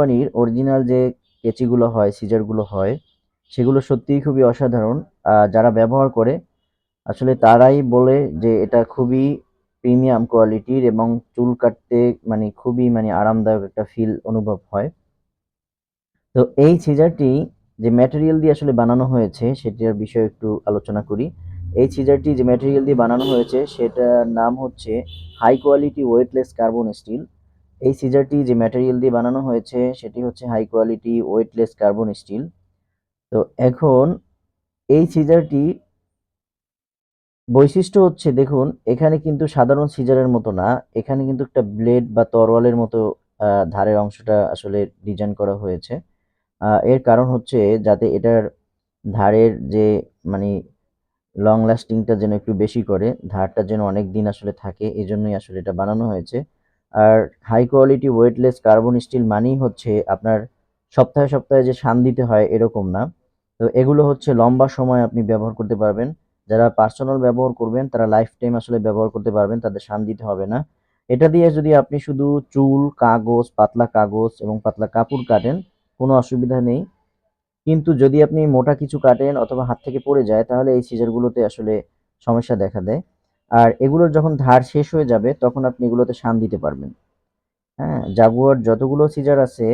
কোম্পানির অরিজিনাল যে কেচিগুলো হয় সিজারগুলো হয়, সেগুলো সত্যিই খুবই অসাধারণ। যারা ব্যবহার করে, আসলে তারাই বলে যে এটা খুবই প্রিমিয়াম কোয়ালিটির এবং চুল কাটতে মানে খুবই মানে আরামদায়ক একটা ফিল অনুভব হয়। তো এই সিজারটি যে ম্যাটেরিয়াল দিয়ে আসলে বানানো হয়েছে, সেটার বিষয়ে একটু আলোচনা করি। এই সিজারটি যে ম্যাটেরিয়াল দিয়ে বানানো হয়েছে, সেটার নাম হচ্ছে high quality weightless carbon steel এই সিজারটি যে ম্যাটেরিয়াল দিয়ে বানানো হয়েছে, সেটি হচ্ছে high quality weightless carbon steel তো এখন এই সিজারটি বৈশিষ্ট্য হচ্ছে, দেখুন, এখানে কিন্তু সাধারণ সিজারের মতো না। এখানে কিন্তু একটা ব্লেড বা তরোয়ালের মতো ধারের অংশটা আসলে ডিজাইন করা হয়েছে। এর কারণ হচ্ছে যাতে এটার ধারের যে মানে লং লাস্টিংটা যেন একটু বেশি করে, ধারটা যেন অনেক দিন আসলে থাকে এই জন্যই আসলে এটা বানানো হয়েছে। আর high quality weightless carbon steel মানেই হচ্ছে আপনার সপ্তাহে সপ্তাহে যে শান দিতে হয় এরকম না। তো এগুলো হচ্ছে লম্বা সময় আপনি ব্যবহার করতে পারবেন। যারা পার্সোনাল ব্যবহার করবেন, তারা লাইফ টাইম আসলে ব্যবহার করতে পারবেন, তাদের শান দিতে হবে না। এটা দিয়ে যদি আপনি শুধু চুল, কাগজ, পাতলা কাগজ এবং পাতলা কাপড় কাটেন, কোনো অসুবিধা নেই। কিন্তু যদি আপনি মোটা কিছু কাটেন অথবা হাত থেকে পড়ে যায়, তাহলে এই সিজারগুলোতে আসলে সমস্যা দেখা দেয়। আর এগুলোর যখন ধার শেষ হয়ে যাবে, তখন আপনি এগুলোতে শান দিতে পারবেন। হ্যাঁ জাগুয়ার যতগুলো সিজার আছে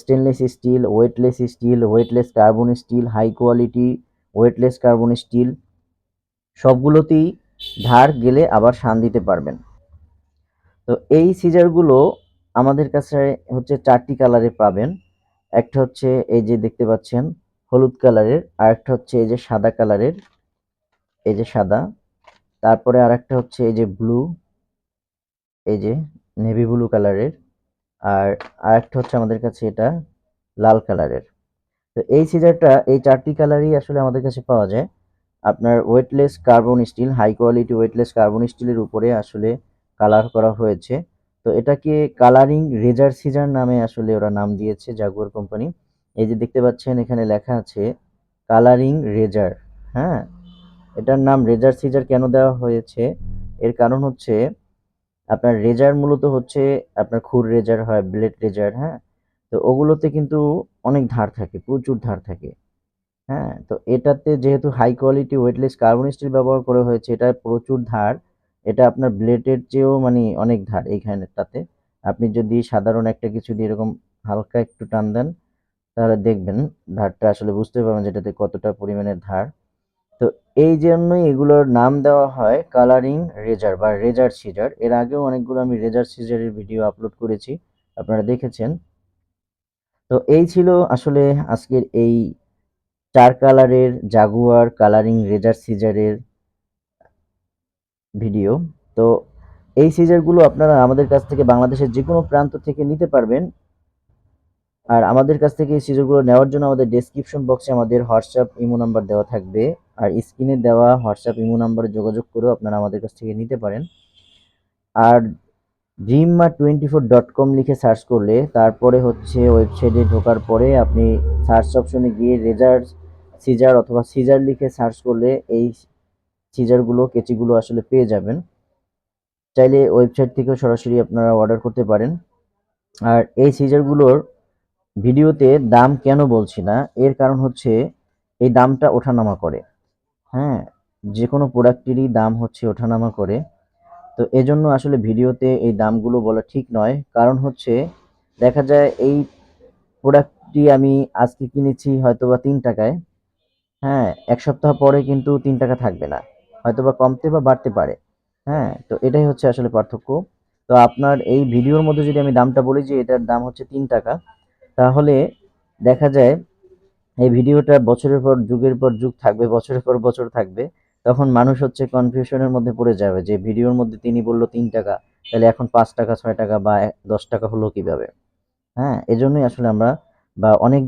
stainless steel weightless steel weightless carbon steel high quality weightless carbon steel সবগুলোতেই ধার গেলে আবার শান দিতে পারবেন। তো এই সিজারগুলো আমাদের কাছে হচ্ছে চারটি কালারে পাবেন। একটা হচ্ছে এই যে দেখতে পাচ্ছেন, হলুদ কালারের আর একটা হচ্ছে এই যে সাদা কালারের এই যে সাদা। তারপরে আর একটা হচ্ছে এই যে ব্লু এই যে নেভি ব্লু কালারের আর আরেকটা হচ্ছে আমাদের কাছে এটা লাল কালারের তো এই সিজারটা এই চারটি কালারই আসলে আমাদের কাছে পাওয়া যায়। আপনার weightless carbon steel high quality weightless carbon স্টিলের উপরে আসলে কালার করা হয়েছে। তো এটাকে কালারিং রেজার সিজার নামে আসলে ওরা নাম দিয়েছে জাগুয়ার কোম্পানি এই যে দেখতে পাচ্ছেন এখানে লেখা আছে কালারিং রেজার হ্যাঁ? এটার নাম রেজার সিজার কেন দেওয়া হয়েছে? এর কারণ হচ্ছে, আপনার রেজার মূলত হচ্ছে আপনার খুর রেজার হয়, ব্লেড রেজার হ্যাঁ? তো ওগুলোতে কিন্তু অনেক ধার থাকে, প্রচুর ধার থাকে হ্যাঁ? তো এটাতে যেহেতু high quality weightless carbon steel ব্যবহার করা হয়েছে, এটা প্রচুর ধার, এটা আপনার ব্লেডের চেয়েও মানে অনেক ধার এইখানেরটাতে। আপনি যদি সাধারণ একটা কিছু দিয়ে এরকম হালকা একটু টান দেন, তাহলে দেখবেন ধারটা আসলে বুঝতে পারবেন যেটাতে কতটা পরিমাণের ধার। তো এই জন্যই এগুলোর নাম দেওয়া হয় কালারিং রেজার বা রেজার সিজার এর আগেও অনেকগুলো আমি রেজার সিজারের ভিডিও আপলোড করেছি, আপনারা দেখেছেন। তো এই ছিল আসলে আজকের এই চার কালারের জাগুয়ার কালারিং রেজার সিজারের ভিডিও তো এই সিজারগুলো আপনারা আমাদের কাছ থেকে বাংলাদেশের যে কোনো প্রান্ত থেকে নিতে পারবেন। আর আমাদের কাছ থেকে এই সিজারগুলো নেওয়ার জন্য আমাদের ডেসক্রিপশন বক্সে আমাদের হোয়াটসঅ্যাপ ইমো নাম্বার দেওয়া থাকবে। আর স্ক্রিনে দেওয়া হোয়াটসঅ্যাপ ইমো নাম্বারে যোগাযোগ করেও আপনারা আমাদের কাছ থেকে নিতে পারেন। আর ড্রিমমা টোয়েন্টি ফোর ডট কম লিখে সার্চ করলে তারপরে হচ্ছে ওয়েবসাইটে ঢোকার পরে আপনি সার্চ অপশনে গিয়ে রেজার সিজার অথবা সিজার লিখে সার্চ করলে এই সিজারগুলো কেচিগুলো আসলে পেয়ে যাবেন। চাইলে ওয়েবসাইট থেকেও সরাসরি আপনারা অর্ডার করতে পারেন। আর এই সিজারগুলোর ভিডিওতে দাম কেন বলছি না, এর কারণ হচ্ছে এই দামটা ওঠানামা করে। হ্যাঁ যে কোনো প্রোডাক্টেরই দাম হচ্ছে ওঠানামা করে। তো এজন্য আসলে ভিডিওতে এই দামগুলো বলা ঠিক নয়। কারণ হচ্ছে, দেখা যায় এই প্রোডাক্টটি আমি আজকে কিনেছি হয়তোবা তিন টাকায়। হ্যাঁ এক সপ্তাহ পরে কিন্তু তিন টাকা থাকবে না। হয়তোবা কমতে বা বাড়তে পারে। হ্যাঁ তো এটাই হচ্ছে আসলে পার্থক্য। তো আপনার এই ভিডিওর মধ্যে যদি আমি দামটা বলি যে এটার দাম হচ্ছে তিন টাকা, তাহলে দেখা যায় এই ভিডিওটা বছরের পর যুগের পর যুগ থাকবে, বছরের পর বছর থাকবে। তখন মানুষ হচ্ছে কনফিউশনের মধ্যে পড়ে যাবে যে ভিডিওর মধ্যে তিনি বলল তিন টাকা, তাহলে এখন পাঁচ টাকা, ছয় টাকা বা দশ টাকা হলো কীভাবে? হ্যাঁ এজন্যই আসলে আমরা বা অনেক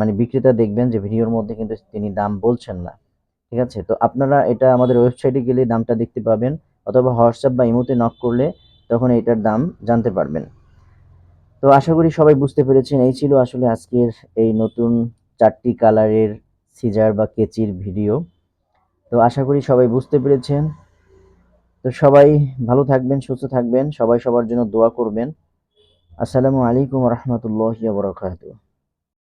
মানে বিক্রেতা দেখবেন যে ভিডিওর মধ্যে কিন্তু তিনি দাম বলছেন না। ঠিক আছে? তো আপনারা এটা আমাদের ওয়েবসাইটে গেলে দামটা দেখতে পাবেন অথবা হোয়াটসঅ্যাপ বা ইমোতে নক করলে তখন এটার দাম জানতে পারবেন। তো আশা করি সবাই বুঝতে পেরেছেন, এই ছিল আসলে আজকের এই নতুন চারটি কালারের সিজার বা কেচির ভিডিও তো আশা করি সবাই বুঝতে পেরেছেন। তো সবাই ভালো থাকবেন, সুস্থ থাকবেন। সবাই সবার জন্য দোয়া করবেন। আসসালামু আলাইকুম রহমতুল্লাহ বারাকাতুহু।